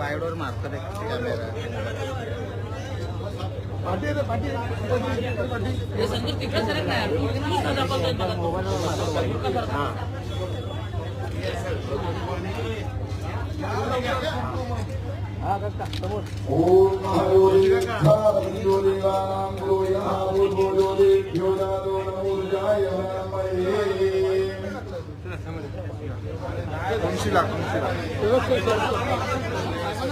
वायडवर मारतात एक कॅमेरा हे संदीप तिकडे सर नाही तू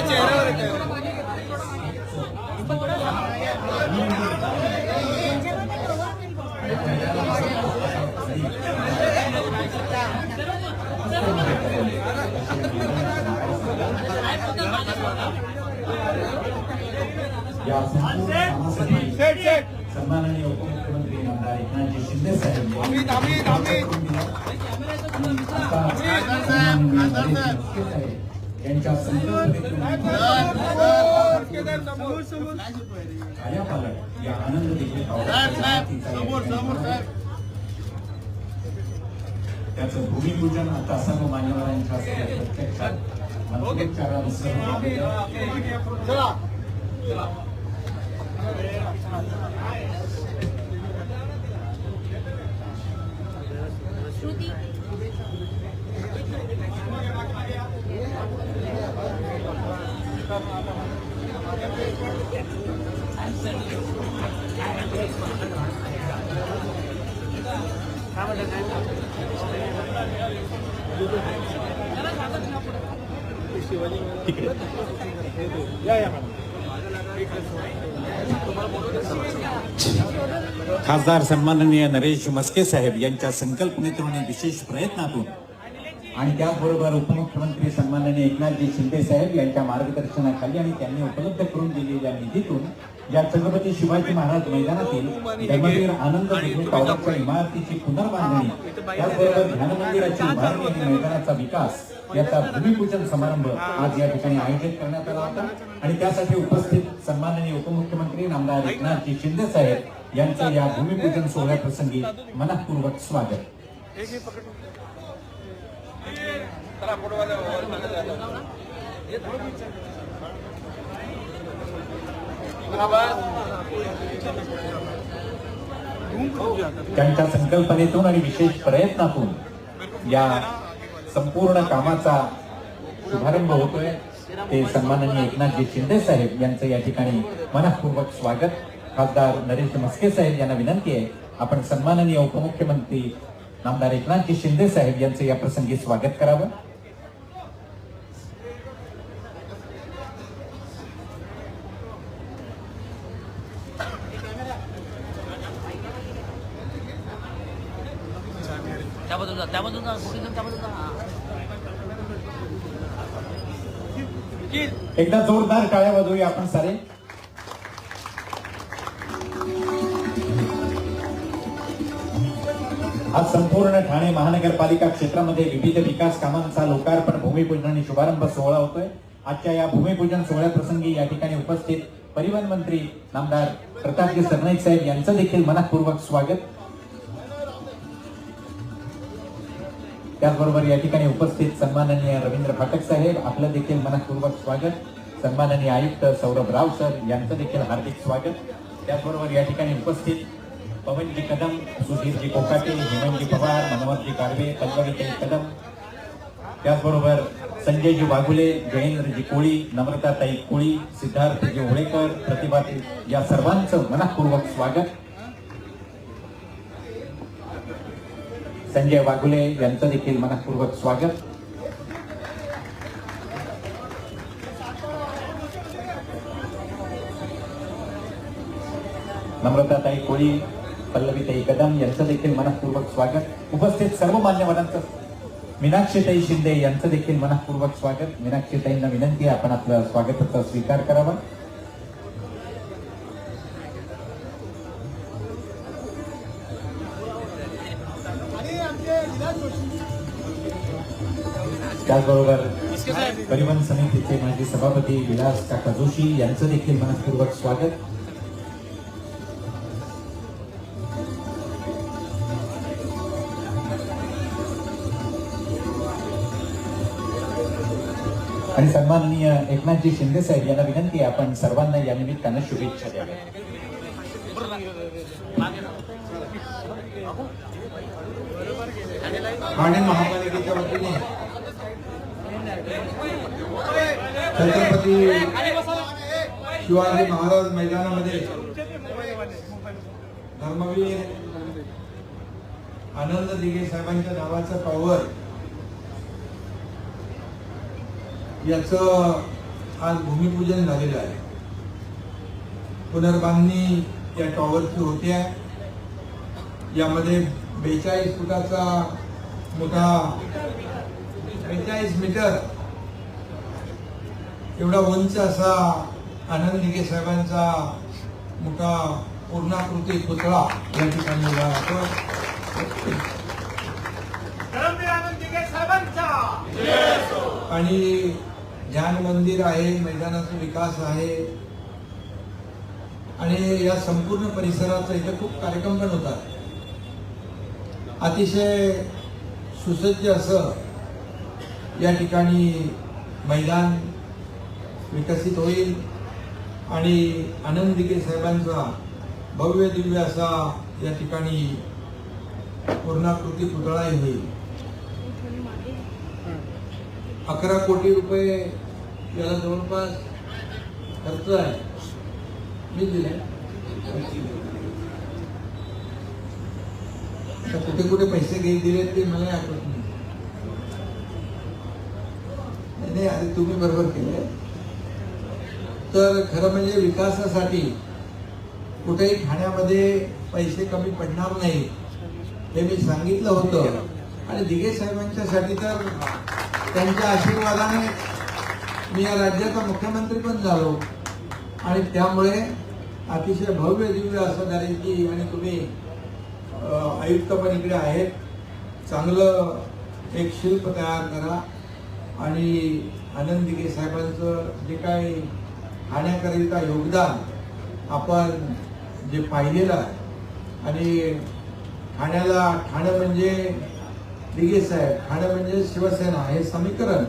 चेहऱ्यावर येतंय. या संपूर्ण कामासाठी आल्यापालट या आनंद देखील त्याचं भूमिपूजन आता सर्व मान्यवरांच्या हस्ते प्रत्यक्षात झालेलं. खासदार सन्माननीय नरेश मस्के साहेब यांच्या संकल्पनेतून आणि विशेष प्रयत्नातून आणि त्याचबरोबर उपमुख्यमंत्री सन्माननीय एकनाथजी शिंदे साहेब यांच्या मार्गदर्शनाखाली आणि त्यांनी उपलब्ध करून दिलेल्या निधीतून या छत्रपती शिवाजी महाराज मैदानातील धर्मवीर आनंद टॉवरच्या इमारतीची पुनर्बांधणी त्याचबरोबर ध्यानमंदिराची उभारणी आणि मैदानाचा विकास याचा भूमिपूजन समारंभ आज या ठिकाणी आयोजित करण्यात आला होता. आणि त्यासाठी उपस्थित सन्माननीय उपमुख्यमंत्री नामदार एकनाथजी शिंदे साहेब यांचं या भूमिपूजन सोहळ्याप्रसंगी मनपूर्वक स्वागत. त्यांच्या संकल्पनेतून आणि विशेष प्रयत्नातून या संपूर्ण कामाचा शुभारंभ होतोय. ते सन्माननीय एकनाथजी शिंदे साहेब यांचं या ठिकाणी मनपूर्वक स्वागत. खासदार नरेश मस्के साहेब यांना विनंती आहे. आपण सन्माननीय उपमुख्यमंत्री नामदार एकनाथजी शिंदे साहेब यांचं या प्रसंगी स्वागत करावं. एकदा जोरदार टाळ्या वाजवूया आपण सारे. आज संपूर्ण ठाणे महानगरपालिका क्षेत्रामध्ये विविध विकास कामांचा लोकार्पण भूमिपूजन आणि शुभारंभ सोहळा होतोय. आजच्या या भूमिपूजन सोहळ्याप्रसंगी या ठिकाणी उपस्थित परिवहन मंत्री नामदार प्रतापजी सरनाईक साहेब यांचं देखील मनपूर्वक स्वागत. त्याचबरोबर या ठिकाणी उपस्थित सन्माननीय रवींद्र फाटक साहेब आपलं देखील मनपूर्वक स्वागत. सन्माननीय आयुक्त सौरभ राव सर यांचं देखील हार्दिक स्वागत. त्याचबरोबर या ठिकाणी उपस्थित पवनजी कदम सुधीरजी कोकाटे हेमंतजी पवार मनोहरजी गाडवे पल्लवीताई कदम। त्याचबरोबर संजयजी वाघुले जयेंद्रजी कोळी नम्रताताई कोळी सिद्धार्थजी होळेकर प्रतिभा या सर्वांचं मनपूर्वक स्वागत. संजय वाघुले यांचं देखील मनपूर्वक स्वागत. नम्रताताई कोळी पल्लवीताई कदम यांचं देखील मनपूर्वक स्वागत. उपस्थित सर्व मान्यवरांचं मीनाक्षीताई शिंदे यांचं देखील मनपूर्वक स्वागत. मीनाक्षीताईंना विनंती आहे आपण आपलं स्वागताचा स्वीकार करावा. त्याचबरोबर परिवहन समितीचे माजी सभापती विलास काका जोशी यांचं देखील मनपूर्वक स्वागत. आणि सन्माननीय एकनाथजी शिंदे साहेब यांना विनंती आहे आपण सर्वांना या निमित्तानं शुभेच्छा द्याव्या. ठाणे महापालिकेच्या वतीने छत्रपती शिवाजी महाराज मैदानामध्ये धर्मवीर आनंद दिघे साहेबांच्या नावाचं पॉवर याच आज भूमिपूजन झालेलं आहे. पुनर्बांधणी या टॉवरची होते. आहे यामध्ये बेचाळीस फुटाचा मोठा बेचाळीस मीटर एवढा उंच असा आनंद दिघे साहेबांचा मोठा पूर्णाकृती पुतळा या ठिकाणी उभा राहतो आणि ज्ञान मंदिर आहे मैदानाचा विकास आहे. आणि या संपूर्ण परिसराचा इथे खूप कार्यक्रम पण होतात. अतिशय सुसज्ज असं या ठिकाणी मैदान विकसित होईल आणि आनंद दिघे साहेबांचा भव्य दिव्य असा या ठिकाणी पूर्णाकृती पुतळाही होईल. अकरा कोटी रुपये याला जवळपास खर्च आहे. मी दिले कुठे कुठे पैसे घे दिले ते मला आठवत नाही. नाही, नाही आधी तुम्ही बरोबर केले तर खरं म्हणजे विकासासाठी कुठेही ठाण्यामध्ये पैसे कमी पडणार नाही हे मी सांगितलं होतं. आणि दिघे साहेबांच्यासाठी तर त्यांच्या आशीर्वादाने मी या राज्याचा मुख्यमंत्री पण झालो. आणि त्यामुळे अतिशय भव्य दिव्य असं झाले की आणि तुम्ही आयुक्त पण इकडे आहेत. चांगलं एक शिल्प तयार करा. आणि आनंद दिघे साहेबांचं जे काही खाण्याकरिता योगदान आपण जे पाहिलेलं आहे. आणि ठाण्याला ठाणं म्हणजे दिघे साहेब. ठाणं म्हणजे शिवसेना. हे समीकरण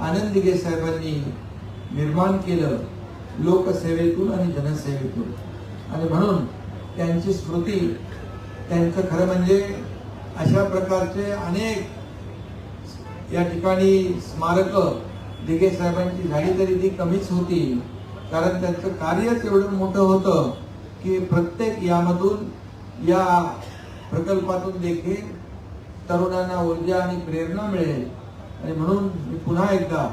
आनंद दिघे साहेबांनी निर्माण केलं लोकसेवेतून आणि जनसेवेतून. आणि म्हणून त्यांची स्मृती त्यांचं खरं म्हणजे अशा प्रकारचे अनेक या ठिकाणी स्मारक दिघे साहेबांची झाली तरी ती कमीच होती. कारण त्यांचं कार्यच एवढं मोठं होतं की प्रत्येक यामधून या प्रकल्पातून देखील तरुणांना ऊर्जा आणि प्रेरणा मिळेल. आणि म्हणून मी पुन्हा एकदा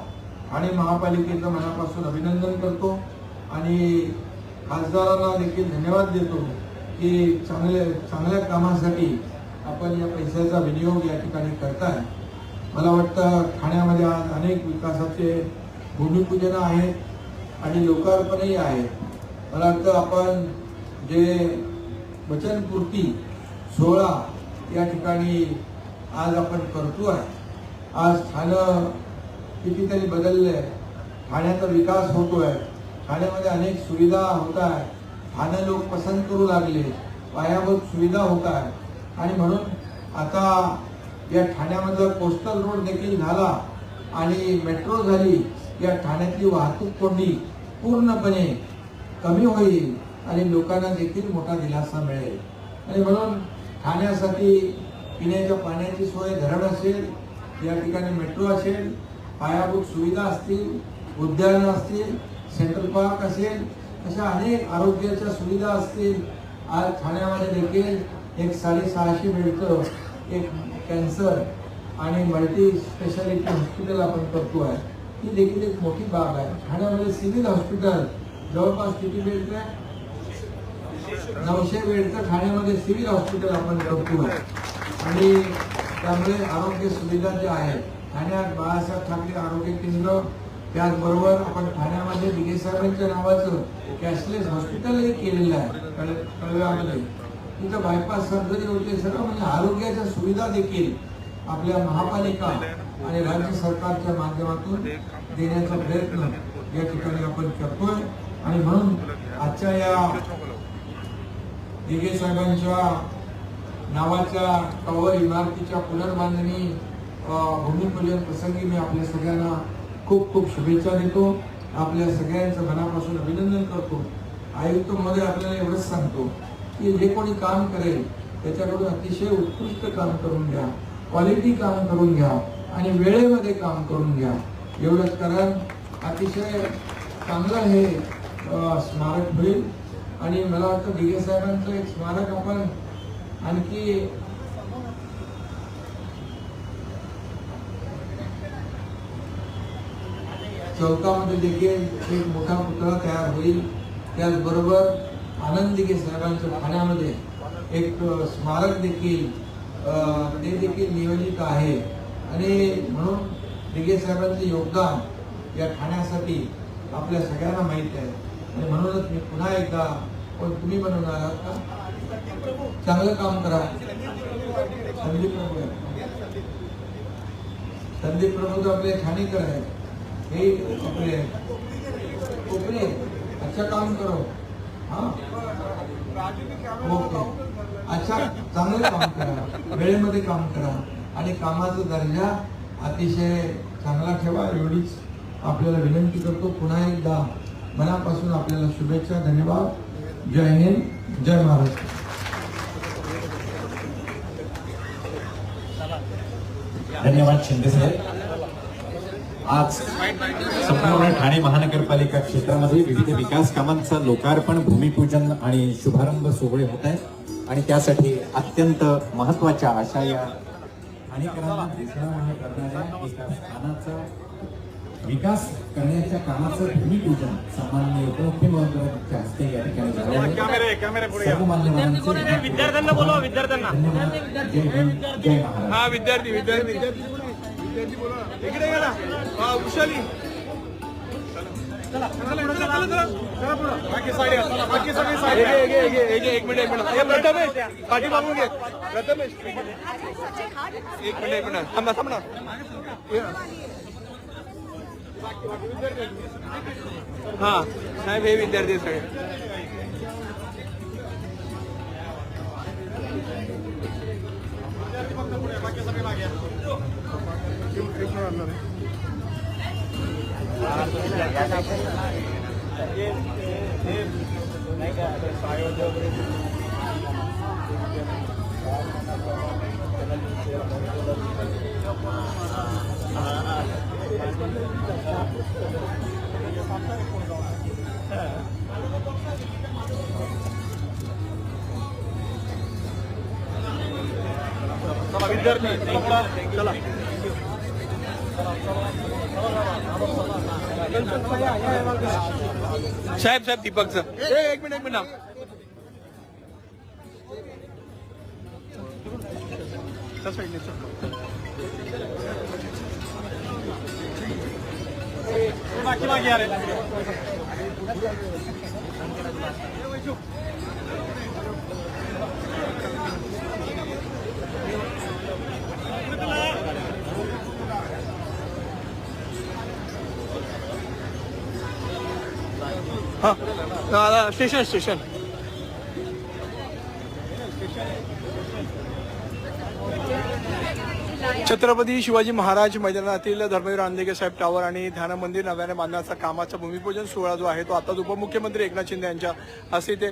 ठाणे महापालिकेचं मनापासून अभिनंदन करतो. आणि खासदारांना देखील धन्यवाद देतो की चांगल्या चांगल्या कामासाठी आपण या पैशाचा विनियोग या ठिकाणी करताय. मला वाटतं ठाण्यामध्ये आज अनेक विकासाचे भूमिपूजन आहेत आणि लोकार्पणही आहेत मला वाटतं आपण जे वचनपूर्ती सोहळा या ठिकाणी आज आपण करतो आहे आज ठाणं कितीतरी बदललं आहे ठाण्याचा विकास होतो आहे ठाण्यामध्ये अनेक सुविधा होत आहे ठाणं लोक पसंत करू लागले. पायाभूत सुविधा होत आहे आणि म्हणून आता या ठाण्यामधला कोस्टल रोड देखील झाला आणि मेट्रो झाली या ठाण्यातली वाहतूक कोंडी पूर्णपणे कमी होईल आणि लोकांना देखील मोठा दिलासा मिळेल. आणि म्हणून ठाण्यासाठी पिण्याच्या पाण्याची सोय धरण असेल या ठिकाणी मेट्रो असेल पायाभूत सुविधा असतील उद्यानं असतील सेंट्रल पार्क असेल अशा अनेक आरोग्याच्या सुविधा असतील. आज ठाण्यामध्ये देखील एक साडेसहाशे बेडचं एक कॅन्सर आणि मल्टी स्पेशालिटी हॉस्पिटल आपण करतो आहे. ही देखील एक मोठी बाब आहे. ठाण्यामध्ये सिव्हिल हॉस्पिटल जवळपास किती बेड आहे? नऊशे बेडचं ठाण्यामध्ये सिव्हिल हॉस्पिटल आपण करतो आणि त्यामुळे आरोग्य सुविधा ज्या आहेत ठाण्यात बाळासाहेब ठाकरे आरोग्य केंद्र त्याचबरोबर आपण ठाण्यामध्ये दिघे साहेबांच्या नावाचं कॅशलेस हॉस्पिटलही केलेलं आहे कळव्यामध्ये. तिथं बायपास सर्जरी होते सगळं म्हणजे आरोग्याच्या सुविधा देखील आपल्या महापालिका आणि राज्य सरकारच्या माध्यमातून देण्याचा प्रयत्न या ठिकाणी आपण करतोय. आणि म्हणून आजच्या या दिघे साहेबांच्या नावाच्या टॉवर इमारतीच्या पुनर्बांधणी भूमिपूजन प्रसंगी मी आपल्या सगळ्यांना खूप खूप शुभेच्छा देतो. आपल्या सगळ्यांचं मनापासून अभिनंदन करतो. आयुक्तमध्ये आपल्याला एवढंच सांगतो की जे कोणी काम करेल त्याच्याकडून अतिशय उत्कृष्ट काम करून घ्या क्वालिटी काम करून घ्या आणि वेळेमध्ये काम करून घ्या. एवढंच कारण अतिशय चांगलं हे स्मारक होईल. आणि मला वाटतं दिघे साहेबांचं एक स्मारक आपण आणखी चौकामध्ये देखील एक मोठा पुतळा तयार होईल. त्याचबरोबर आनंद दिघे साहेबांच्या ठाण्यामध्ये एक स्मारक देखील ते देखील नियोजित आहे. आणि म्हणून दिघे साहेबांचे योगदान या ठाण्यासाठी आपल्या सगळ्यांना माहीत आहे. आणि म्हणूनच मी पुन्हा एकदा पण तुम्ही बनवून आहात का? चांगलं काम करा. संदीप प्रभू संदीप प्रभू तर आपले ठाणेकर आहेत. हे आपले कोकणे अच्छा काम करो. हा? ओके. अच्छा चांगलं काम करा. वेळेमध्ये काम करा. आणि कामाचा दर्जा अतिशय चांगला ठेवा एवढीच आपल्याला विनंती करतो. पुन्हा एकदा मनापासून आपल्याला शुभेच्छा धन्यवाद. जय हिंद. जय महाराष्ट्र. धन्यवाद शिंदे साहेब. आज संपूर्ण ठाणे महानगरपालिका क्षेत्रामध्ये विविध विकास कामांचं लोकार्पण भूमिपूजन आणि शुभारंभ सोहळे होत आहेत. आणि त्यासाठी अत्यंत महत्त्वाच्या अशा या ठाणेकरांना दिसणाऱ्या करणाऱ्या एका स्थानाचा विकास करण्याच्या कामाचं भूमिपूजन सन्मान विद्यार्थ्यांना बोलवा विद्यार्थ्यांना. हा विद्यार्थी विद्यार्थी. विद्यार्थी बोला. इकडे गेला हा वृषाली चला चला चला चला चला चला. पुढं. बाकी साईड या. चला, बाकी सगळी साईड या. एक मिनिट एक मिनिट. प्रथमेश पाठी मागून घे. प्रथमेश. एक मिनिट एक मिनिट. थांबा थांबा हा साहेब हे विद्यार्थी सगळे. चला विद्यार्थी चला. साहेब साहेब दीपकचं ए, एक मिनिट एक मिनिट. बाकी मागे या रे. हा. स्टेशन स्टेशन छत्रपती शिवाजी महाराज मैदानातील धर्मवीर आंदेगे साहेब टावर आणि ध्यान मंदिर नव्याने बांधण्याचा कामाचा भूमिपूजन सोहळा जो आहे तो आताच उपमुख्यमंत्री एकनाथ शिंदे यांच्या हस्ते ते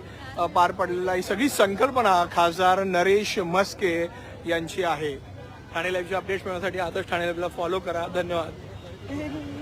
पार पडलेला ही सगळी संकल्पना खासदार नरेश मस्के यांची आहे. ठाणे लाईव्हचे अपडेट्स मिळवण्यासाठी आताच ठाणे लाईव्हला फॉलो करा. धन्यवाद.